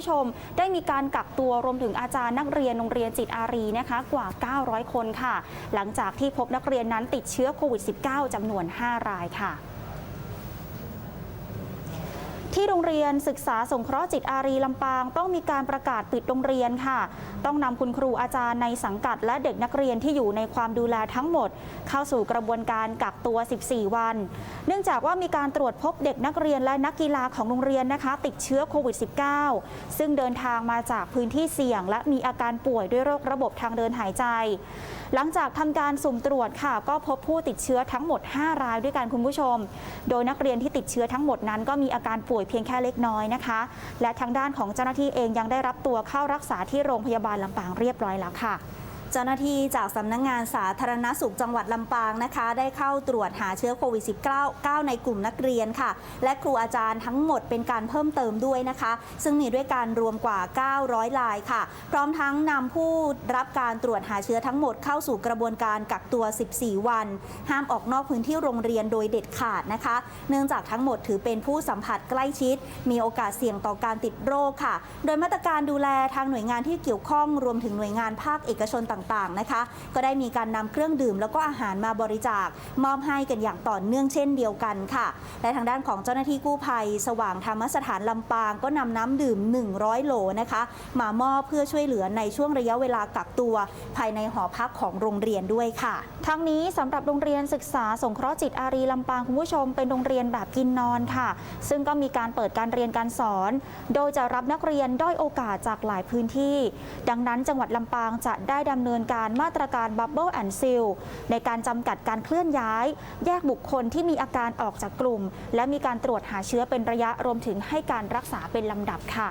ผู้ชมได้มีการกักตัวรวมถึงอาจารย์นักเรียนโรงเรียนจิตอารีนะคะกว่า 900 คนค่ะ หลังจากที่พบนักเรียนนั้นติดเชื้อโควิด -19 จำนวน 5 รายค่ะ ที่โรงเรียนศึกษาสงเคราะห์จิตอารีลำปาง ต้องมีการประกาศปิดโรงเรียนค่ะ ต้องนำคุณครูอาจารย์ในสังกัด และเด็กนักเรียนที่อยู่ในความดูแลทั้งหมด เข้าสู่กระบวนการกักตัว 14 วัน เนื่องจากว่ามีการตรวจพบเด็กนักเรียนและนักกีฬาของโรงเรียนนะคะ ติดเชื้อโควิด -19 ซึ่งเดินทางมาจากพื้นที่เสี่ยง และมีอาการป่วยด้วยโรคระบบทางเดินหายใจ หลังจากทำการสุ่มตรวจค่ะ ก็พบผู้ติดเชื้อทั้งหมด 5 รายด้วยกันคุณผู้ชม โดยนักเรียนที่ติดเชื้อทั้งหมดนั้นก็มีอาการป่วยเพียงแค่เล็กน้อยนะคะ และทางด้านของเจ้าหน้าที่เองยังได้รับตัวเข้ารักษาที่โรงพยาบาลลำปางเรียบร้อยแล้วค่ะ เจ้าหน้าที่จากสำนักงงานสาธารณสุขจังหวัดลำปางนะคะ ได้เข้าตรวจหาเชื้อโควิด -19 9 ในกลุ่มนักเรียนค่ะ และครูอาจารย์ทั้งหมดเป็นการเพิ่มเติมด้วยนะคะ ซึ่งมีด้วยการรวมกว่า 900รายค่ะ พร้อมทั้งนำผู้รับการตรวจหาเชื้อทั้งหมดเข้าสู่กระบวนการกักตัว 14 วัน ห้ามออกนอกพื้นที่โรงเรียนโดยเด็ดขาดนะคะ เนื่องจากทั้งหมดถือเป็นผู้สัมผัสใกล้ชิด มีโอกาสเสี่ยงต่อการติดโรคค่ะ โดยมาตรการดูแลทางหน่วยงานที่เกี่ยวข้องรวมถึงหน่วยงานภาคเอกชนต่างๆนะคะ ก็ได้มีการนำเครื่องดื่ม แล้วก็อาหารมาบริจาคมอบให้กันอย่างต่อเนื่องเช่นเดียวกันค่ะ และทางด้านของเจ้าหน้าที่กู้ภัย สว่างธรรมสถานลำปางก็นำน้ำดื่ม 100 โหลนะคะ มามอบเพื่อช่วยเหลือในช่วงระยะเวลากักตัว ภายในหอพักของโรงเรียนด้วยค่ะ ทั้งนี้สำหรับโรงเรียนศึกษาสงเคราะห์จิตอารีลำปางคุณผู้ชมเป็นโรงเรียนแบบกินนอนค่ะ ซึ่งก็มีการเปิดการเรียนการสอน โดยจะรับนักเรียนด้อยโอกาสจากหลายพื้นที่ ดังนั้นจังหวัดลำปางจะได้ดำเนินินการมาตรการบับเบิลแอนด์ซิลในการจำกัดการเคลื่อนย้าย แยกบุคคลที่มีอาการออกจากกลุ่ม และมีการตรวจหาเชื้อเป็นระยะรวมถึงให้การรักษาเป็นลำดับค่ะ